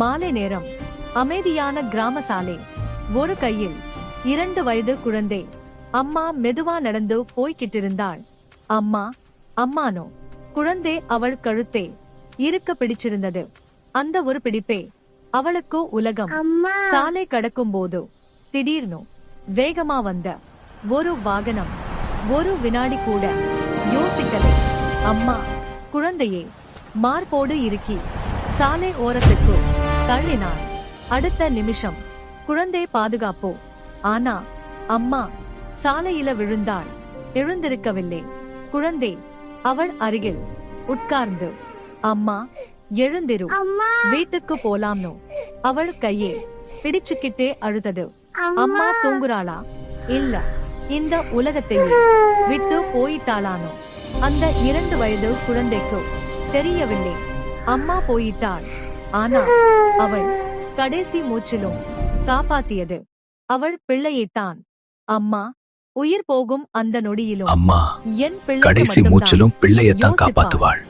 மாலை நேரம். அமைதியான கிராம சாலை ஒரு கையில் இரண்டு வயது குழந்தை. அம்மா மெதுவா நடந்து போய்கிட்டிருந்தாள். அம்மா அம்மானோ குழந்தை அவள் கழுத்தை இருக்க பிடிச்சிருந்தது. அந்த ஒரு பிடிப்பே அவளுக்கு உலகம். சாலை கடக்கும் போது திடீர்னு வேகமா வந்த ஒரு வாகனம் ஒரு வினாடி கூட யோசிக்கலை. அம்மா குழந்தையே மார்போடு இறுக்கி சாலை ஓரத்துக்கு தள்ளினாள். அடுத்த நிமிஷம் குழந்தை பாதுகாப்போ? ஆனா அம்மா சாலையில விழுந்தாள். எழுந்திருக்கவில்லை. குழந்தை அவள் அருகில் உட்கார்ந்து அம்மா எழுந்திரு. வீட்டுக்கு போலாம்னு அவள் கையே பிடிச்சுக்கிட்டே அழுதது. அம்மா தூங்குறாளா? இல்ல இந்த உலகத்தையே விட்டு போயிட்டாளானோ? அந்த இரண்டு வயது குழந்தைக்கு தெரியவில்லை. அம்மா போயிட்டாள். ஆனா அவள் கடைசி மூச்சிலும் காப்பாத்தியது. அவள் பிள்ளையைத்தான். அம்மா உயிர் போகும் அந்த நொடியிலும் அம்மா என் பிள்ளை கடைசி மூச்சிலும் பிள்ளையத்தான் காப்பாத்துவாள்.